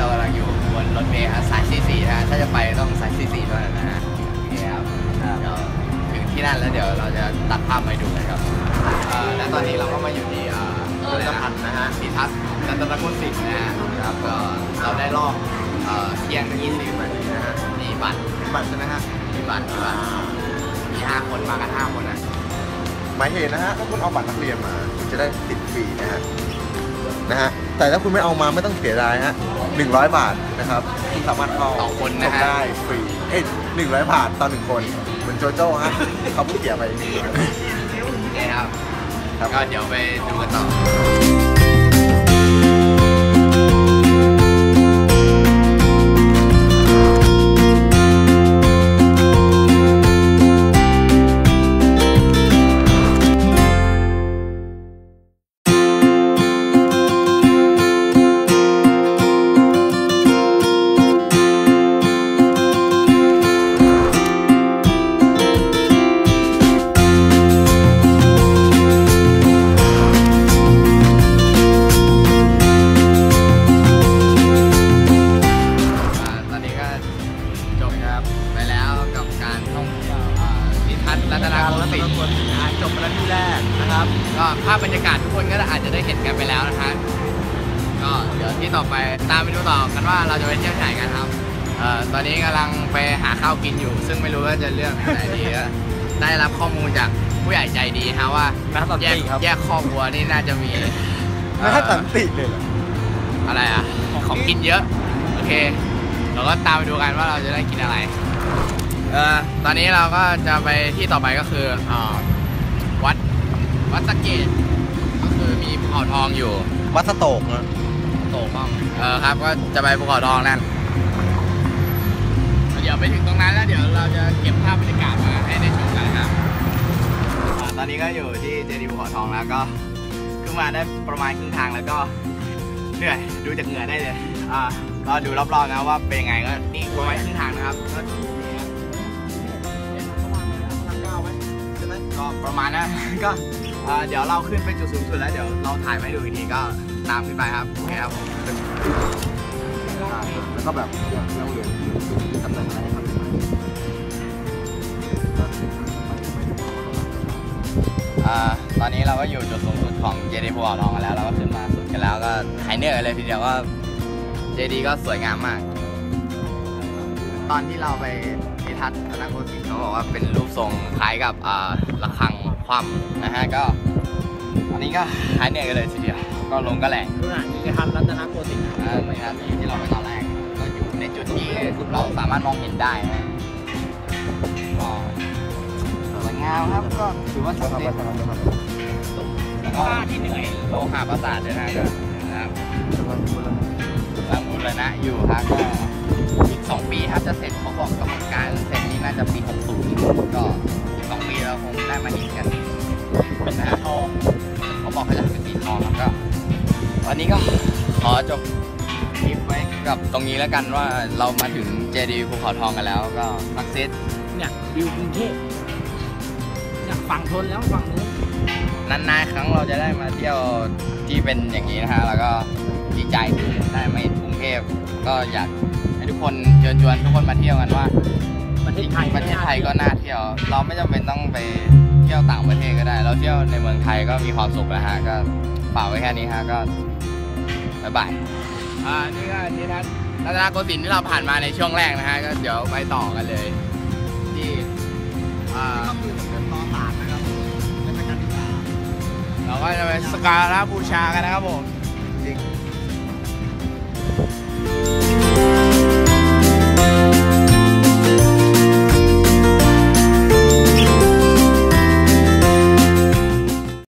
เรากำลังอยู่บนรถเมล์สายสี่สี่นะฮะถ้าจะไปต้องสายสี่สี่เท่านั้นนะฮะโอเคครับเดี๋ยวถึงที่นั่นแล้วเดี๋ยวเราจะตัดภาพไปดูกันครับเอ่อและตอนนี้เราก็มาอยู่ที่เอ่อพิพิธภัณฑ์นะฮะสีทัศน์รัตนโกสินทร์นะฮะครับก็เราได้รอบเอ่อเที่ยงยี่สิบนาทีนะฮะมีบัตรบัตรใช่ไหมฮะมีบัตรมีบัตรมีห้าคนมากันห้าคนนะ หมายเหตุนะฮะถ้าคุณเอาบัตรนักเรียนมาคุณจะได้ติดฟรีนะฮะ นะฮะแต่ถ้าคุณไม่เอามาไม่ต้องเสียดายฮะหนึ่งร้อยบาทนะครับคุณสามารถเข้าต่อคนชนะมฮะ ได้ฟรีเอ้ยหนึ่งร้อยบาทต่อหนึ่งคนเหมือนโจโจ้ฮะเขาเพิ่งเสียไปหนึ่งร้อยโอเคครับ ครับ ก็เดี๋ยวไปดูกันต่อานิทัศน์รัตนโกสินทร์จบไปแล้วที่แรกนะครับ ก็ภาพบรรยากาศทุกคนก็อาจจะได้เห็นกันไปแล้วนะฮะก็เดี๋ยวที่ต่อไปตามไปดูต่อกันว่าเราจะไปเที่ยวที่ไหนกันครับเอ่อตอนนี้กำลังไปหาข้าวกินอยู่ ซึ่งไม่รู้ว่าจะเลือกไหนดีก็ได้รับข้อมูลจากผู้ใหญ่ใจดีฮะว่าน้าสันแยกติครับแยกครอบครัวนี่น่าจะมีเอ่อน่าสันติเลยเหรออะไรอะของกินเยอะ โอเค เราก็ตามไปดูกันว่าเราจะได้กินอะไร เอ่อตอนนี้เราก็จะไปที่ต่อไปก็คืออ่าวัดวัดสะเกตก็คือมีภูเขาทองอยู่วัดสโตกนะโตบ้างเออครับ ก็จะไปภูเขาทองนั่นเดี๋ยวไปถึงตรงนั้นแล้วเดี๋ยวเราจะเก็บภาพบรรยากาศมาให้ได้ชมกันนะครับอ่าตอนนี้ก็อยู่ที่เจดีย์ภูเขาทองแล้วก็ขึ้นมาได้ประมาณครึ่งทางแล้วก็เหนื่อยดูจากเหงื่อได้เลยอ่าก็ดูรอบๆนะว่าเป็นยังไงก็นี่ประมาณครึ่งทางนะครับก็ ประมาณนั้นก็เดี๋ยวเราขึ้นไปจุดสูงสุดแล้วเดี๋ยวเราถ่ายมาให้ดูอีกทีก็ตามขึ้นไปครับโอเคครับแล้วก็แบบยังยังเหลือตำแหน่งอะไรครับอตอนนี้เราก็อยู่จุดสูงสุดของเจดีย์ภูเขาทองกันแล้วเราก็ขึ้นมาสุดกันแล้วก็หายเหนื่อยเลยทีเดียวก็เจดีย์ก็สวยงามมาก ตอนที่เราไปนิทัศน์ธนโกสินทร์เขาบอกว่าเป็นรูปทรงคล้ายกับอ่าระฆัง คว่ำนะฮะก็อันนี้ก็หายเหนื่อยกันเลยทีเดียวก็ลงก็แรงดูหนังนี่ครับรัตนโกสินทร์อ่าเหมือนกันที่เราไปตอนแรกก็อยู่ในจุดที่เราสามารถมองเห็นได้นะก็สวยงามครับก็ถือว่าสวยทำดีไปทำไปทำไปแล้วก็ที่เหนื่อยโลหะประสาทด้วยนะก็นะครับกำลังบูรณะอยู่ครับก็อีกสองปีครับจะเสร็จเขาบอกกำหนดการเสร็จนี่น่าจะปี 60 ก็อีกสองปีเราคงได้มาเห็นกัน เป็นนะสีฮะทองเขาบอกเขาจะเป็นสีทองแล้วก็วันนี้ก็ขอจบคลิปไว้กับตรงนี้แล้วกันว่าเรามาถึงเจดีย์ภูเขาทองกันแล้วก็สักเซสเนี่ยวิวกรุงเทพเนี่ยฝั่งทนแล้วฝั่งนู้นนานๆครั้งเราจะได้มาเที่ยวที่เป็นอย่างนี้นะฮะแล้วก็ดีใจที่ได้มาเห็นกรุงเทพก็อยากให้ทุกคนเชิญชวนทุกคนมาเที่ยวกันว่าประเทศไทยประเทศไทยก็น่าเที่ยว เราไม่จำเป็นต้องไปเที่ยวต่างประเทศก็ได้ เราเที่ยวในเมืองไทยก็มีความสุขแล้วฮะ ก็ฝากไว้แค่นี้ฮะ ก็บ๊ายบาย อ่า นี่ก็ที่ทัศน์รัตนโกสินทร์ที่เราผ่านมาในช่วงแรกนะฮะ ก็เดี๋ยวไปต่อกันเลย ที่อ่า ก็คือผมเป็นต่อสารนะครับในการศึกษาเราก็จะไปสกการะบูชากันนะครับผม